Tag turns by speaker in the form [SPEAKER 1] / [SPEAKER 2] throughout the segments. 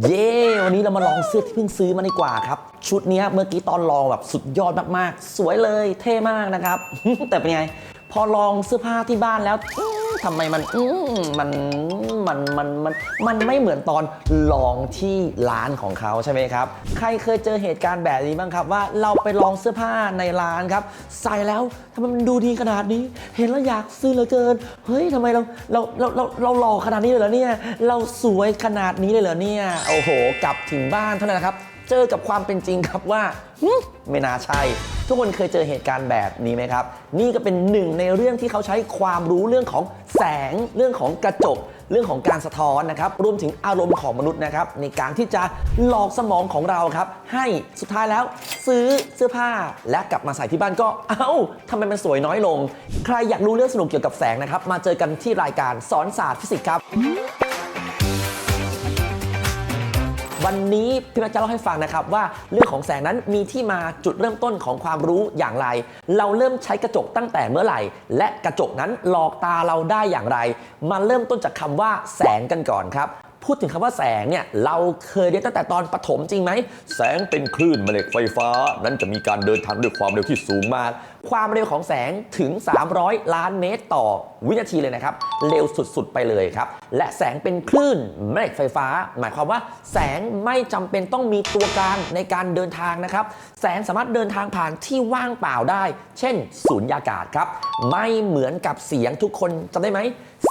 [SPEAKER 1] เย้ วันนี้เรามาลองเสื้อที่เพิ่งซื้อมาดีกว่าครับ ชุดนี้เมื่อกี้ตอนลองแบบสุดยอดมากๆ สวยเลย เท่มากนะครับ แต่เป็นไง พอลองเสื้อผ้าที่บ้านแล้วอื้อทำไมมันมันมันมันมันมันไม่เหมือนตอนลองที่ร้านของเขาใช่ไหมครับ ใครเคยเจอเหตุการณ์แบบนี้บ้างครับ ว่าเราไปลองเสื้อผ้าในร้านครับ ใส่แล้วทำไมมันดูดีขนาดนี้ เห็นแล้วอยากซื้อเหลือเกิน เฮ้ยทำไมเราเราเราเราเราหล่อขนาดนี้เลยเหรอเนี่ย เราสวยขนาดนี้เลยเหรอเนี่ย โอ้โห กลับถึงบ้านเท่านั้นนะครับ เจอกับความเป็นจริงครับว่าไม่น่าใช่ ทุกคนเคยเจอเหตุการณ์แบบนี้ไหมครับ นี่ก็เป็นหนึ่งในเรื่องที่เขาใช้ความรู้เรื่องของแสง เรื่องของกระจก เรื่องของการสะท้อนนะครับ รวมถึงอารมณ์ของมนุษย์นะครับ ในการที่จะหลอกสมองของเราครับ ให้สุดท้ายแล้วซื้อเสื้อผ้าและกลับมาใส่ที่บ้านก็ เอ้าทำไมมันสวยน้อยลง ใครอยากรู้เรื่องสนุกเกี่ยวกับแสงนะครับ มาเจอกันที่รายการสอนศาสตร์ฟิสิกส์ครับ วันนี้พี่แม็กจะเล่าให้ฟังนะครับว่าเรื่องของแสงนั้นมีที่มาจุดเริ่มต้นของความรู้อย่างไร เราเริ่มใช้กระจกตั้งแต่เมื่อไหร่ และกระจกนั้นหลอกตาเราได้อย่างไร มาเริ่มต้นจากคำว่าแสงกันก่อนครับ พูดถึงคำว่าแสงเนี่ยเราเคยเรียนตั้งแต่ตอนปฐมจริงไหม แสงเป็นคลื่นแม่เหล็กไฟฟ้า นั้นจะมีการเดินทางด้วยความเร็วที่สูงมาก ความเร็วของแสงถึง 300 ล้านเมตรต่อวินาทีเลยนะครับ เร็วสุดๆไปเลยครับ และแสงเป็นคลื่นแม่เหล็กไฟฟ้า หมายความว่า แสงไม่จำเป็นต้องมีตัวกลางในการเดินทางนะครับ แสงสามารถเดินทางผ่านที่ว่างเปล่าได้ เช่นสูญญากาศครับ ไม่เหมือนกับเสียงทุกคนจำได้ไหม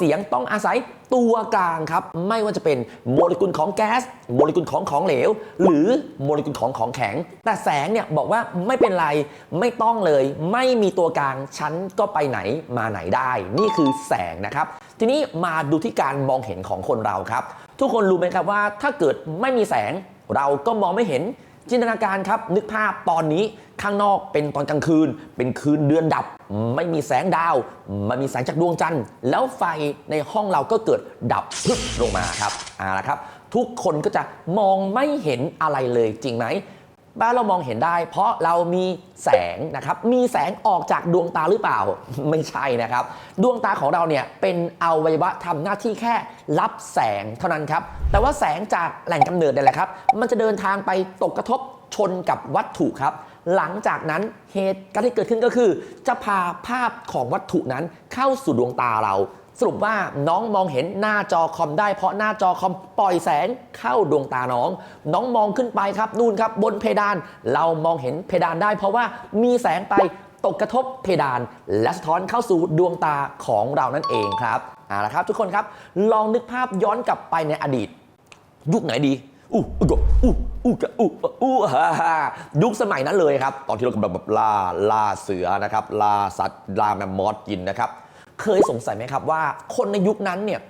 [SPEAKER 1] เสียงต้องอาศัยตัวกลางครับ ไม่ว่าจะเป็นโมเลกุลของแก๊สโมเลกุลของของเหลว หรือโมเลกุลของของแข็ง แต่แสงเนี่ยบอกว่าไม่เป็นไรไม่ต้องเลย ไม่มีตัวกลางฉันก็ไปไหนมาไหนได้ นี่คือแสงนะครับ ทีนี้มาดูที่การมองเห็นของคนเราครับ ทุกคนรู้ไหมครับว่าถ้าเกิดไม่มีแสงเราก็มองไม่เห็น จินตนาการครับ นึกภาพตอนนี้ข้างนอกเป็นตอนกลางคืน เป็นคืนเดือนดับ ไม่มีแสงดาว ไม่มีแสงจากดวงจันทร์ แล้วไฟในห้องเราก็เกิดดับพึบลงมาครับเอาละครับ ทุกคนก็จะมองไม่เห็นอะไรเลยจริงไหม บ้านเรามองเห็นได้ เพราะเรามีแสงนะครับ มีแสงออกจากดวงตาหรือเปล่า ไม่ใช่นะครับ ดวงตาของเราเนี่ยเป็นอวัยวะทำหน้าที่แค่รับแสงเท่านั้นครับ แต่ว่าแสงจากแหล่งกำเนิดนี่แหละครับ มันจะเดินทางไปตกกระทบชนกับวัตถุครับ หลังจากนั้นเหตุการณ์ที่เกิดขึ้นก็คือ จะพาภาพของวัตถุนั้นเข้าสู่ดวงตาเรา สรุปว่าน้องมองเห็นหน้าจอคอมได้เพราะหน้าจอคอมปล่อยแสงเข้าดวงตาน้อง น้องมองขึ้นไปครับนู่นครับบนเพดาน เรามองเห็นเพดานได้ เพราะว่ามีแสงไปตกกระทบเพดาน และสะท้อนเข้าสู่ดวงตาของเรานั่นเองครับเอาละครับ ทุกคนครับลองนึกภาพย้อนกลับไปในอดีต ยุคไหนดีอู้อู้กอู้อู้กอู้อู้ฮ่าฮ่ายุคสมัยนั้นเลยครับ ตอนที่เรากำลังแบบล่าล่าเสือนะครับล่าสัตว์ล่าแมมมอสกินนะครับ เคยสงสัยไหมครับว่า คนในยุคนั้นเนี่ย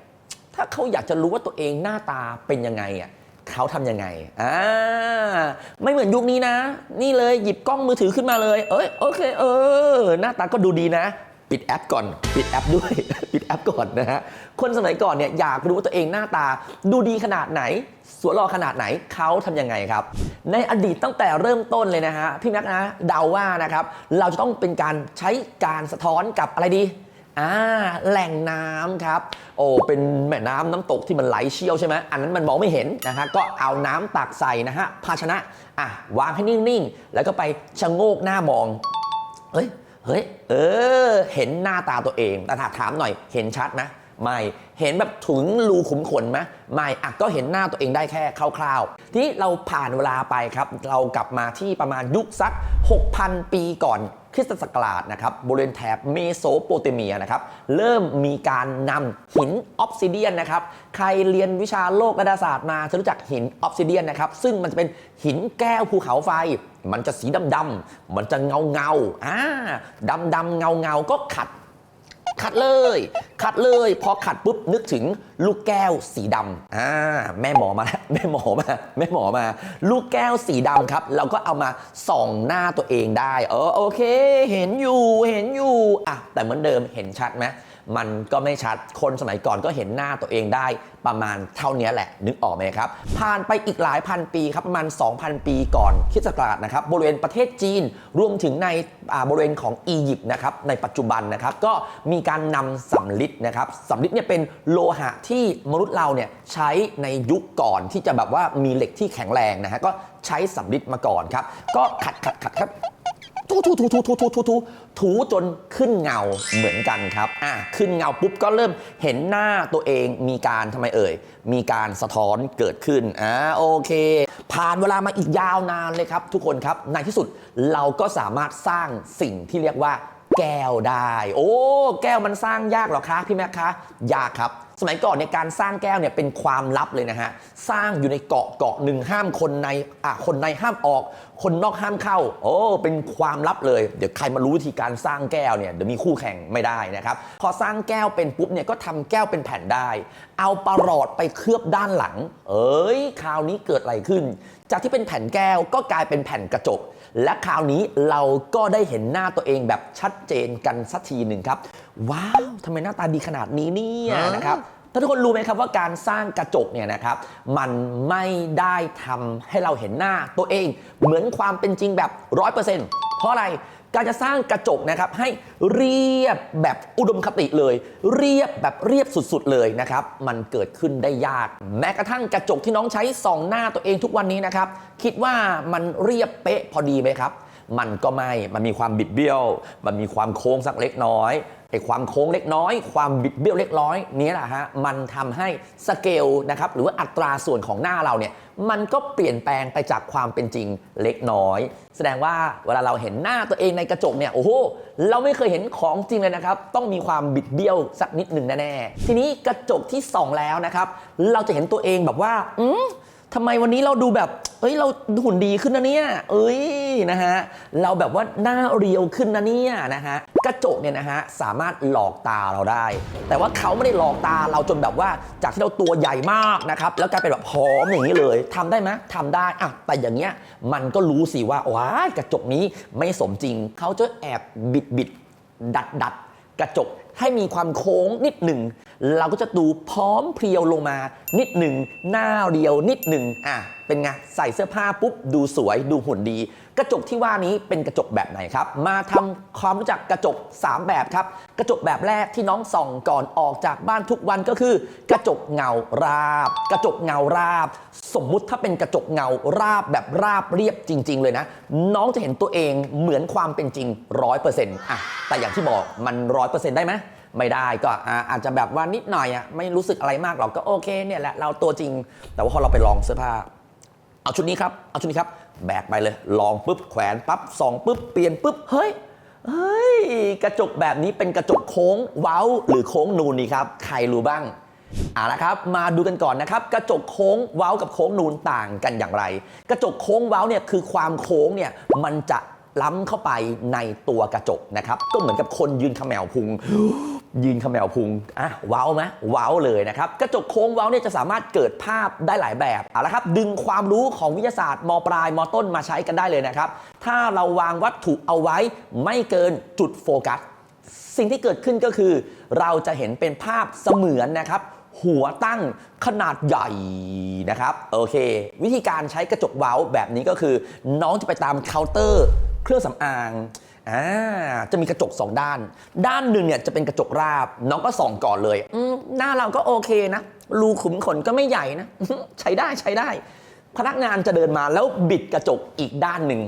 [SPEAKER 1] ถ้าเขาอยากจะรู้ว่าตัวเองหน้าตาเป็นยังไงอะเขาทำยังไงอ่าไม่เหมือนยุคนี้นะ นี่เลยหยิบกล้องมือถือขึ้นมาเลย เอ้ยโอเคเออ หน้าตาก็ดูดีนะ ปิดแอปก่อน ปิดแอปด้วย ปิดแอปก่อนนะฮะ คนสมัยก่อนเนี่ยอยากรู้ว่าตัวเองหน้าตาดูดีขนาดไหน สวยหล่อขนาดไหนเขาทำยังไงครับ ในอดีตตั้งแต่เริ่มต้นเลยนะฮะ พี่แม็กนะเดาว่านะครับ เราจะต้องเป็นการใช้การสะท้อนกับอะไรดี อ่าแหล่งน้ำครับ โอ้เป็นแม่น้ำน้ำตกที่มันไหลเชี่ยวใช่ไหมอันนั้นมันมองไม่เห็นนะฮะก็เอาน้ำตักใส่นะฮะภาชนะอะวางให้นิ่งๆ แล้วก็ไปชะโงกหน้ามองเฮ้ยเฮ้ยเออ เห็นหน้าตาตัวเองแต่ถามถามหน่อยเห็นชัดไหมไม่เห็นแบบถึงรูขุมขนไหมไม่อะก็เห็นหน้าตัวเองได้แค่คร่าวๆ ทีนี้เราผ่านเวลาไปครับ เรากลับมาที่ประมาณยุคสัก 6,000 ปีก่อน คริสตศักราชนะครับบริเวณแถบเมโสโปเตเมียนะครับเริ่มมีการนำหินออฟซิเดียนนะครับใครเรียนวิชาโลกดาราศาสตร์มาจะรู้จักหินออฟซิเดียนนะครับซึ่งมันจะเป็นหินแก้วภูเขาไฟมันจะสีดำๆมันจะเงาเงาอ่าดำดำเงาเงาก็ขัด ขัดเลย ขัดเลย พอขัดปุ๊บนึกถึงลูกแก้วสีดำอ่าแม่หมอมาแล้วแม่หมอมาแม่หมอมา ลูกแก้วสีดำครับ เราก็เอามาส่องหน้าตัวเองได้ เออโอเค เห็นอยู่เห็นอยู่อะแต่เหมือนเดิมเห็นชัดไหม มันก็ไม่ชัดคนสมัยก่อนก็เห็นหน้าตัวเองได้ประมาณเท่านี้แหละ นึกออกไหมครับ ผ่านไปอีกหลายพันปีครับประมาณ 2,000 ปีก่อนคริสตศักราชนะครับบริเวณประเทศจีนรวมถึงในบริเวณของอียิปต์นะครับในปัจจุบันนะครับก็มีการนำสำลิดนะครับสำลิดเนี่ยเป็นโลหะที่มนุษย์เราเนี่ยใช้ในยุคก่อนที่จะแบบว่ามีเหล็กที่แข็งแรงนะฮะก็ใช้สำลิดมาก่อนครับก็ขัดขัดขัดครับ ถูถูถูถูถูถูถูถูถูจนขึ้นเงาเหมือนกันครับอะขึ้นเงาปุ๊บก็เริ่มเห็นหน้าตัวเองมีการทำไมเอ่ย มีการสะท้อนเกิดขึ้นอ่าโอเค ผ่านเวลามาอีกยาวนานเลยครับ ทุกคนครับในที่สุดเราก็สามารถสร้างสิ่งที่เรียกว่า แก้วได้ โอ้ แก้วมันสร้างยากเหรอคะพี่แม็กคะ ยากครับ สมัยก่อนเนี่ยการสร้างแก้วเนี่ยเป็นความลับเลยนะฮะ สร้างอยู่ในเกาะเกาะหนึ่งห้ามคนในอะคนในห้ามออก คนนอกห้ามเข้า โอ้ เป็นความลับเลย เดี๋ยวใครมารู้วิธีการสร้างแก้วเนี่ยเดี๋ยวมีคู่แข่งไม่ได้นะครับ พอสร้างแก้วเป็นปุ๊บเนี่ยก็ทำแก้วเป็นแผ่นได้ เอาประหลอดไปเคลือบด้านหลัง เอ้ย คราวนี้เกิดอะไรขึ้น จากที่เป็นแผ่นแก้วก็กลายเป็นแผ่นกระจก และคราวนี้เราก็ได้เห็นหน้าตัวเองแบบชัดเจนกันสักทีหนึ่งครับ ว้าวทำไมหน้าตาดีขนาดนี้เนี่ยนะครับถ้าทุกคนรู้ไหมครับว่าการสร้างกระจกเนี่ยนะครับ มันไม่ได้ทำให้เราเห็นหน้าตัวเอง เหมือนความเป็นจริงแบบ 100%เพราะอะไร การจะสร้างกระจกนะครับให้เรียบแบบอุดมคติเลย เรียบแบบเรียบสุดๆเลยนะครับมันเกิดขึ้นได้ยาก แม้กระทั่งกระจกที่น้องใช้ส่องหน้าตัวเองทุกวันนี้นะครับคิดว่ามันเรียบเป๊ะพอดีไหมครับ มันก็ไม่มันมีความบิดเบี้ยว มันมีความโค้งสักเล็กน้อย ไอ้ความโค้งเล็กน้อย ความบิดเบี้ยวเล็กน้อยนี้แหละฮะมันทำให้สเกลนะครับหรือว่าอัตราส่วนของหน้าเราเนี่ยมันก็เปลี่ยนแปลงไปจากความเป็นจริงเล็กน้อย แสดงว่าเวลาเราเห็นหน้าตัวเองในกระจกเนี่ยโอ้โหเราไม่เคยเห็นของจริงเลยนะครับ ต้องมีความบิดเบี้ยวสักนิดหนึ่งแน่ๆทีนี้กระจกที่ส่องแล้วนะครับ เราจะเห็นตัวเองแบบว่าอืม ทำไมวันนี้เราดูแบบ เอ้ยเราหุ่นดีขึ้นนะเนี่ยเอ้ยนะฮะเราแบบว่าหน้าเรียวขึ้นนะเนี่ยนะฮะกระจกเนี่ยนะฮะสามารถหลอกตาเราได้ แต่ว่าเขาไม่ได้หลอกตาเราจนแบบว่าจากที่เราตัวใหญ่มากนะครับแล้วกลายเป็นแบบผอมอย่างนี้เลยทำได้ไหมทำได้อะแต่อย่างเงี้ยมันก็รู้สิว่าว้ายกระจกนี้ไม่สมจริงเขาจะแอบบิดบิดดัดดัดกระจกให้มีความโค้งนิดหนึ่ง เราก็จะดูพร้อมเพรียวลงมา นิดหนึ่งหน้าเรียวนิดหนึ่งอะเป็นไงใส่เสื้อผ้าปุ๊บดูสวยดูหุ่นดี กระจกที่ว่านี้เป็นกระจกแบบไหนครับ มาทำความรู้จักกระจก 3 แบบครับ กระจกแบบแรกที่น้องส่องก่อนออกจากบ้านทุกวันก็คือ กระจกเงาราบ กระจกเงาราบ สมมุติถ้าเป็นกระจกเงาราบแบบราบเรียบจริง ๆ เลยนะ น้องจะเห็นตัวเองเหมือนความเป็นจริง 100%อะแต่อย่างที่บอกมัน 100%ได้ไหม ไม่ได้ก็อาจจะแบบว่านิดหน่อยอะไม่รู้สึกอะไรมากหรอกก็โอเคเนี่ยแหละเราตัวจริง แต่ว่าพอเราไปลองเสื้อผ้า เอาชุดนี้ครับเอาชุดนี้ครับ แบกไปเลยลองปุ๊บแขวนปั๊บส่องปุ๊บเปลี่ยนปุ๊บเฮ้ยเฮ้ยกระจกแบบนี้เป็นกระจกโค้งเว้าหรือโค้งนูนนี่ครับใครรู้บ้างเอาละครับ มาดูกันก่อนนะครับ กระจกโค้งเว้ากับโค้งนูนต่างกันอย่างไร กระจกโค้งเว้าเนี่ยคือความโค้งเนี่ยมันจะล้ำเข้าไปในตัวกระจกนะครับ ก็เหมือนกับคนยืนเขมวพุง ยืนเขมวพุงอะว้าวไหมว้าวเลยนะครับ กระจกโค้งว้าวเนี่ยจะสามารถเกิดภาพได้หลายแบบเอาละครับ ดึงความรู้ของวิทยาศาสตร์มปลายมต้นมาใช้กันได้เลยนะครับ ถ้าเราวางวัตถุเอาไว้ไม่เกินจุดโฟกัส สิ่งที่เกิดขึ้นก็คือ เราจะเห็นเป็นภาพเสมือนนะครับหัวตั้งขนาดใหญ่นะครับโอเค วิธีการใช้กระจกเว้าแบบนี้ก็คือ น้องจะไปตามเคาน์เตอร์ เครื่องสำอาง อ่าจะมีกระจกสองด้าน ด้านหนึ่งเนี่ยจะเป็นกระจกราบ น้องก็ส่องก่อนเลยอืมหน้าเราก็โอเคนะ รูขุมขนก็ไม่ใหญ่นะ ใช้ได้ใช้ได้ พนักงานจะเดินมาแล้วบิดกระจกอีกด้านหนึ่ง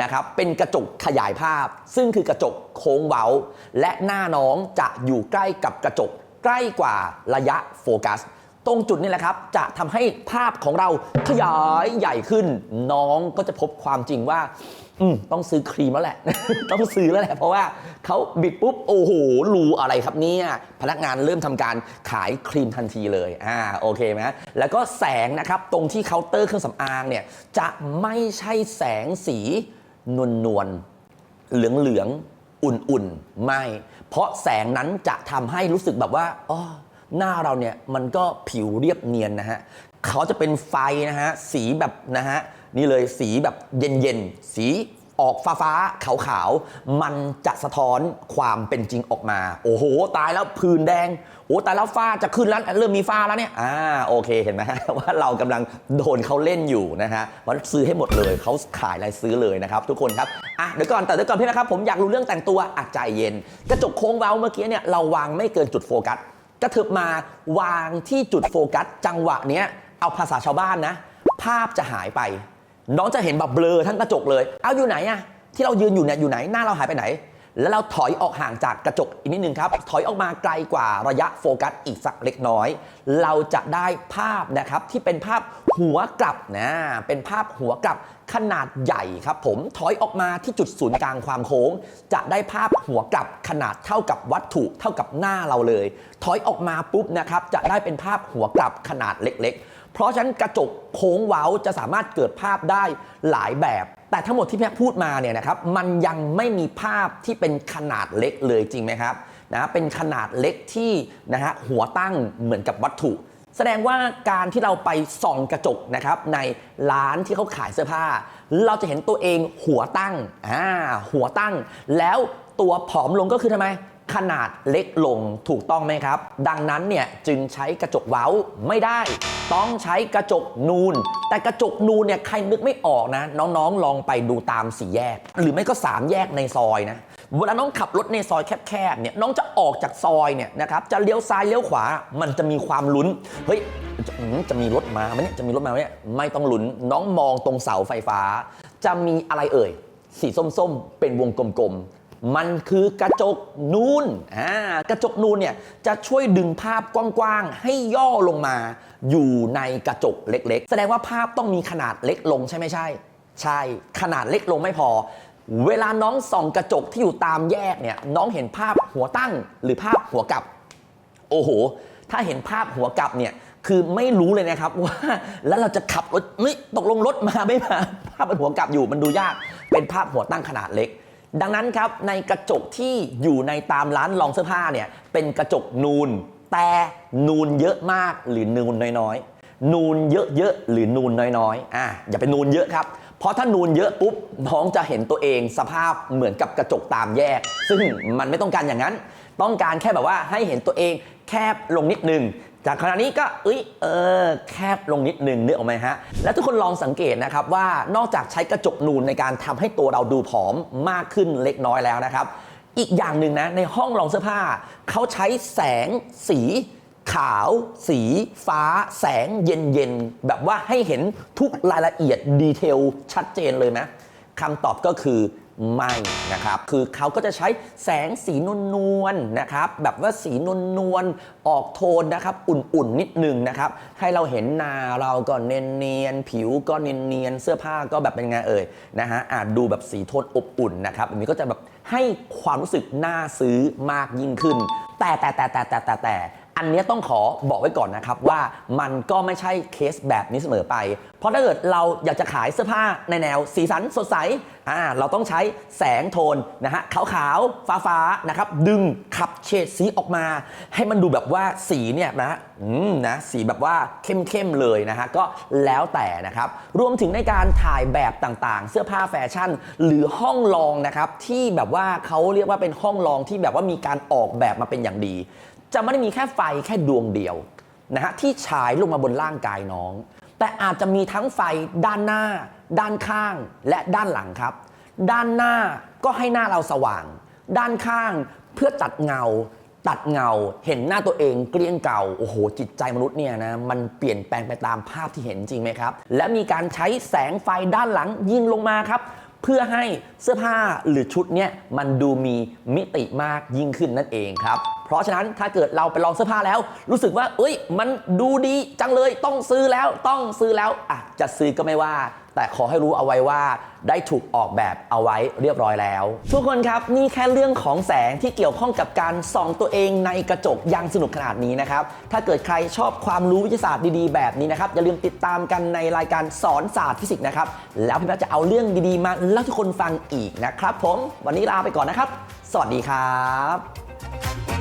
[SPEAKER 1] นะครับ เป็นกระจกขยายภาพ ซึ่งคือกระจกโค้งเว้า และหน้าน้องจะอยู่ใกล้กับกระจกใกล้กว่าระยะโฟกัส ตรงจุดนี้แหละครับ จะทำให้ภาพของเราขยายใหญ่ขึ้น น้องก็จะพบความจริงว่า อืมต้องซื้อครีมแล้วแหละ ต้องซื้อแล้วแหละ เพราะว่าเขาบิดปุ๊บ โอ้โหรูอะไรครับเนี่ย พนักงานเริ่มทำการขายครีมทันทีเลย อ่า โอเคไหมแล้วก็แสงนะครับ ตรงที่เคาน์เตอร์เครื่องสำอางเนี่ย จะไม่ใช่แสงสีนวลนวลๆเหลืองเหลืองๆอุ่นๆ ไม่ เพราะแสงนั้นจะทำให้รู้สึกแบบว่าอ๋อ หน้าเราเนี่ยมันก็ผิวเรียบเนียนนะฮะเขาจะเป็นไฟนะฮะสีแบบนะฮะนี่เลยสีแบบเย็นๆสีออกฟ้าฟ้าขาวขาวๆมันจะสะท้อนความเป็นจริงออกมา โอ้โห ตายแล้วผื่นแดง โอ้ตายแล้วฝ้าจะขึ้นแล้วเริ่มมีฝ้าแล้วเนี่ย อ่าโอเคเห็นไหมว่าเรากำลังโดนเขาเล่นอยู่นะฮะเพราซื้อให้หมดเลยเขาขายอะไรซื้อเลยนะครับ ทุกคนครับอะเดี๋ยวก่อนแต่เดี๋ยวก่อนพี่นะครับผมอยากรู้เรื่องแต่งตัวอะใจเย็น กระจกโค้งเว้าเมื่อกี้เนี่ยเราวางไม่เกินจุดโฟกัส กระเถิบมาวางที่จุดโฟกัส จังหวะเนี้ยเอาภาษาชาวบ้านนะ ภาพจะหายไป น้องจะเห็นแบบเบลอทั้งกระจกเลย เอาอยู่ไหนอะที่เรายืนอยู่เนี่ยอยู่ไหนหน้าเราหายไปไหน แล้วเราถอยออกห่างจากกระจกอีกนิดนึงครับ ถอยออกมาไกลกว่าระยะโฟกัสอีกสักเล็กน้อย เราจะได้ภาพนะครับที่เป็นภาพหัวกลับนะเป็นภาพหัวกลับ ขนาดใหญ่ครับผมถอยออกมาที่จุดศูนย์กลางความโค้ง จะได้ภาพหัวกลับขนาดเท่ากับวัตถุเท่ากับหน้าเราเลย ถอยออกมาปุ๊บนะครับจะได้เป็นภาพหัวกลับขนาดเล็ก ๆ เพราะฉะนั้นกระจกโค้งเว้าจะสามารถเกิดภาพได้หลายแบบ แต่ทั้งหมดที่พี่พูดมาเนี่ยนะครับมันยังไม่มีภาพที่เป็นขนาดเล็กเลยจริงไหมครับนะเป็นขนาดเล็กที่นะฮะหัวตั้งเหมือนกับวัตถุ แสดงว่าการที่เราไปส่องกระจกนะครับในร้านที่เขาขายเสื้อผ้า เราจะเห็นตัวเองหัวตั้งอ่าหัวตั้ง แล้วตัวผอมลงก็คือทำไม ขนาดเล็กลงถูกต้องไหมครับ ดังนั้นเนี่ยจึงใช้กระจกเว้าไม่ได้ ต้องใช้กระจกนูน แต่กระจกนูนเนี่ยใครนึกไม่ออกนะ น้องๆลองไปดูตามสี่แยก หรือไม่ก็สามแยกในซอยนะ เวลาน้องขับรถในซอยแคบๆเนี่ยน้องจะออกจากซอยเนี่ยนะครับจะเลี้ยวซ้ายเลี้ยวขวา มันจะมีความลุ้นเฮ้ยจะจะมีรถมาไหมเนี่ยจะมีรถมาไหมเนี่ยไม่ต้องลุ้นน้องมองตรงเสาไฟฟ้า จะมีอะไรเอ่ย สีส้มๆ เป็นวงกลมๆ มันคือกระจกนูนอ่ากระจกนูนเนี่ยจะช่วยดึงภาพกว้างๆ ให้ย่อลงมา อยู่ในกระจกเล็กๆ แสดงว่าภาพต้องมีขนาดเล็กลงใช่ไหมใช่ ใช่ขนาดเล็กลงไม่พอ เวลาน้องส่องกระจกที่อยู่ตามแยกเนี่ยน้องเห็นภาพหัวตั้งหรือภาพหัวกลับ โอ้โห ถ้าเห็นภาพหัวกลับเนี่ยคือไม่รู้เลยนะครับว่าแล้วเราจะขับรถไม่ตกลงรถมาไม่มาภาพเป็นหัวกลับอยู่มันดูยาก เป็นภาพหัวตั้งขนาดเล็ก ดังนั้นครับในกระจกที่อยู่ในตามร้านลองเสื้อผ้าเนี่ยเป็นกระจกนูน แต่นูนเยอะมากหรือนูนน้อยๆนูนเยอะๆหรือนูนน้อยๆอะอย่าไปนูนเยอะครับ เพราะถ้านูนเยอะปุ๊บน้องจะเห็นตัวเองสภาพเหมือนกับกระจกตามแยก ซึ่งมันไม่ต้องการอย่างนั้น ต้องการแค่แบบว่าให้เห็นตัวเองแคบลงนิดนึง จากขณะนี้ก็เอ้ยเออแคบลงนิดนึงนึกออกไหมฮะ แล้วทุกคนลองสังเกตนะครับว่านอกจากใช้กระจกนูนในการทำให้ตัวเราดูผอมมากขึ้นเล็กน้อยแล้วนะครับ อีกอย่างหนึ่งนะในห้องลองเสื้อผ้าเขาใช้แสงสี ขาว สี ฟ้า แสงเย็นๆ แบบว่าให้เห็นทุกรายละเอียดดีเทลชัดเจนเลยไหมคำตอบก็คือไม่นะครับ คือเขาก็จะใช้แสงสีนวลๆนะครับ แบบว่าสีนวลๆออกโทนนะครับ อุ่นๆ นิดนึงนะครับ ให้เราเห็นหน้าเราก็เนียนๆ ผิวก็เนียนๆ เสื้อผ้าก็แบบเป็นไงเอ่ยนะฮะอาจดูแบบสีโทนอบอุ่นนะครับอันนี้ก็จะแบบให้ความรู้สึกน่าซื้อมากยิ่งขึ้น แต่แต่แต่แต่แต่แต่แต่ อันนี้ต้องขอบอกไว้ก่อนนะครับว่ามันก็ไม่ใช่เคสแบบนี้เสมอไป เพราะถ้าเกิดเราอยากจะขายเสื้อผ้าในแนวสีสันสดใสอ่าเราต้องใช้แสงโทนนะฮะขาวขาวฟ้าฟ้าๆนะครับดึงขับเฉดสีออกมา ให้มันดูแบบว่าสีเนี่ยนะอืมนะสีแบบว่าเข้มๆเลยนะฮะก็แล้วแต่นะครับรวมถึงในการถ่ายแบบต่างๆ เสื้อผ้าแฟชั่น หรือห้องลองนะครับที่แบบว่าเขาเรียกว่าเป็นห้องลองที่แบบว่ามีการออกแบบมาเป็นอย่างดี จะไม่ได้มีแค่ไฟแค่ดวงเดียวนะฮะที่ฉายลงมาบนร่างกายน้อง แต่อาจจะมีทั้งไฟด้านหน้า ด้านข้างและด้านหลังครับ ด้านหน้าก็ให้หน้าเราสว่าง ด้านข้างเพื่อตัดเงา ตัดเงา เห็นหน้าตัวเองเกลี้ยงเก่าโอ้โหจิตใจมนุษย์เนี่ยนะมันเปลี่ยนแปลงไปตามภาพที่เห็นจริงไหมครับ และมีการใช้แสงไฟด้านหลังยิงลงมาครับเพื่อให้เสื้อผ้าหรือชุดเนี่ยมันดูมีมิติมากยิ่งขึ้นนั่นเองครับ เพราะฉะนั้นถ้าเกิดเราไปลองเสื้อผ้าแล้ว รู้สึกว่า เอ้ย มันดูดีจังเลยต้องซื้อแล้วต้องซื้อแล้วอะจะซื้อก็ไม่ว่าแต่ขอให้รู้เอาไว้ว่าได้ถูกออกแบบเอาไว้เรียบร้อยแล้ว ทุกคนครับนี่แค่เรื่องของแสงที่เกี่ยวข้องกับการส่องตัวเองในกระจกยังสนุกขนาดนี้นะครับ ถ้าเกิดใครชอบความรู้วิทยาศาสตร์ดีๆแบบนี้นะครับ อย่าลืมติดตามกันในรายการสอนศาสตร์ฟิสิกส์นะครับ แล้วพี่แป๊บจะเอาเรื่องดีๆมาเล่าทุกคนฟังอีกนะครับ ผมวันนี้ลาไปก่อนนะครับ สวัสดีครับ